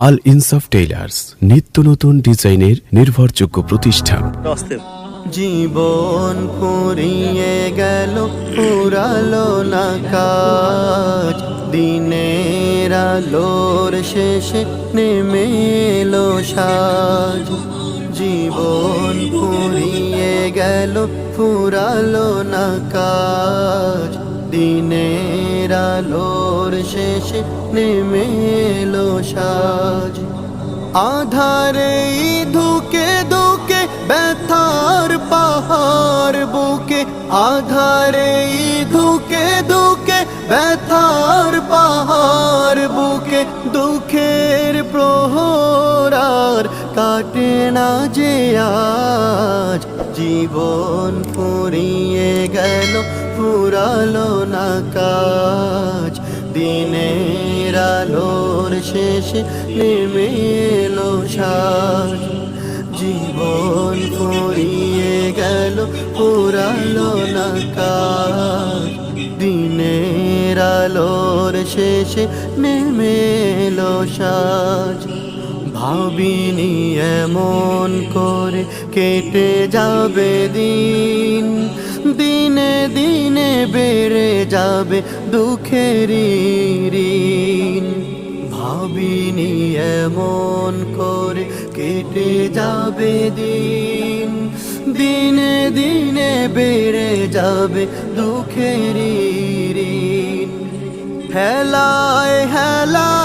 আল ইনসাফ টেইলার্স নিত্য নতুন ডিজাইনের নির্ভরযোগ্য প্রতিষ্ঠান। জীবন ফুরিয়ে গেল ফুরালো না কাজ। দিনের আলোর শেষে নেমে এলো সাজ। জীবন ফুরিয়ে গেল ফুরালো না কাজ। দিনের আলোর শেষে নেমে এলো সাজ। আধারে ধুকে ধুকে ব্যথার পাহাড় বুকে, আধারে ধুকে ধুকে ব্যথার পাহাড় বুকে, দুঃখের প্রহরার কাটে না যে আজ। জীবন ফুরিয়ে গেল, ফুরালো না কাজ। দিনের আলোর শেষে নেমে এলো সাজ। জীবন ফুরিয়ে গেল, ফুরালো না কাজ। দিনের আলোর শেষে নেমে এলো সাজ। ভাবিনি এমন করে কেটে যাবে দিন। দিনে দিনে বেড়ে যাবে দুঃখের ঋণ। ভাবিনি এমন করে কেটে যাবে দিন। দিনে দিনে বেড়ে যাবে দুঃখের ঋণ। হেলায় হেলায়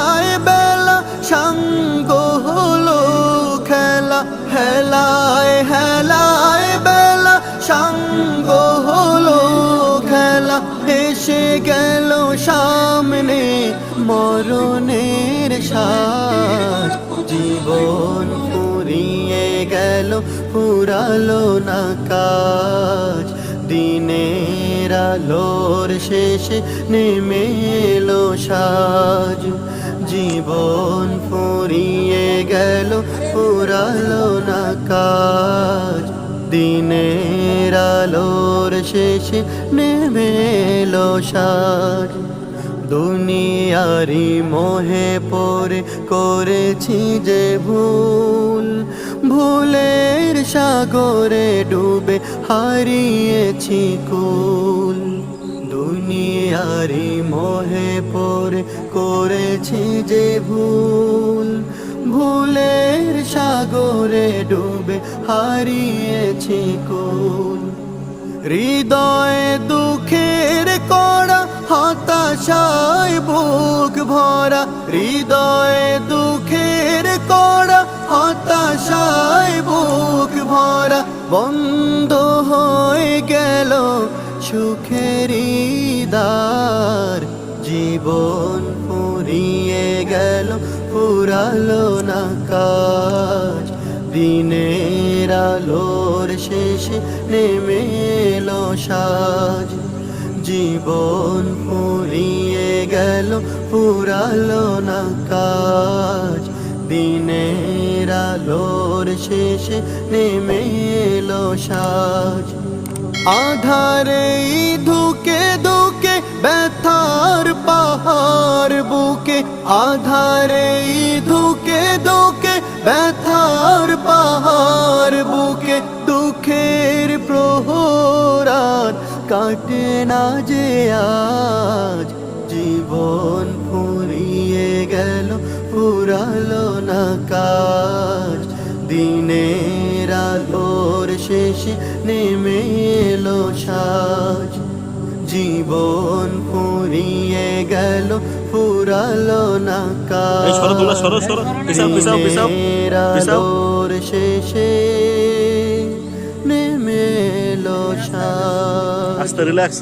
হেলায় হেলায় বেলা, সঙ্গ হলো খেলা। এসে গেল সামনে মরণের সাজ। জীবন ফুরিয়ে গেল, ফুরালো না কাজ। দিনের আলোর শেষে নেমে এলো সাজ। জীবন কাজ, দিনের আলোর শেষে নেমে এলো সাজ দুনিয়ারি মোহে পরে করেছি যে ভুল, ভুলের সাগরে ডুবে হারিয়েছি কুল। দুনিয়ারি মোহে পরে করেছি যে ভুল, ভুলের সাগরে ডুবে হারিয়েছি কুল হৃদয়ে দুঃখের করা হতাশায় বুক ভরা। হৃদয়ে দুঃখের করা হতাশায় বুক ভরা। বন্ধ হয়ে গেল সুখের দ্বার জীবন ফুরিয়ে গেল, ফুরালো না কাজ। দিনের আলোর শেষে নেমে এলো সাজ। জীবন ফুরিয়ে গেল, ফুরালো না কাজ। দিনের আলোর শেষে নেমে এলো সাজ। আধারে ধুকে ধুকে ব্যথার পাহাড় বুকে, আধারে ধুকে ধুকে, ব্যথার পাহাড় বুকে, দুঃখের প্রহরার কাটে না যে আজ। জীবন ফুরিয়ে গেল, ফুরালো না কাজ। দিনের আলোর শেষে নেমে এলো সাজ। জীবন ফুরিয়ে গেল ফুরালো না আলোর শেষে নেমে এলো আস্তে রিল্যাক্স।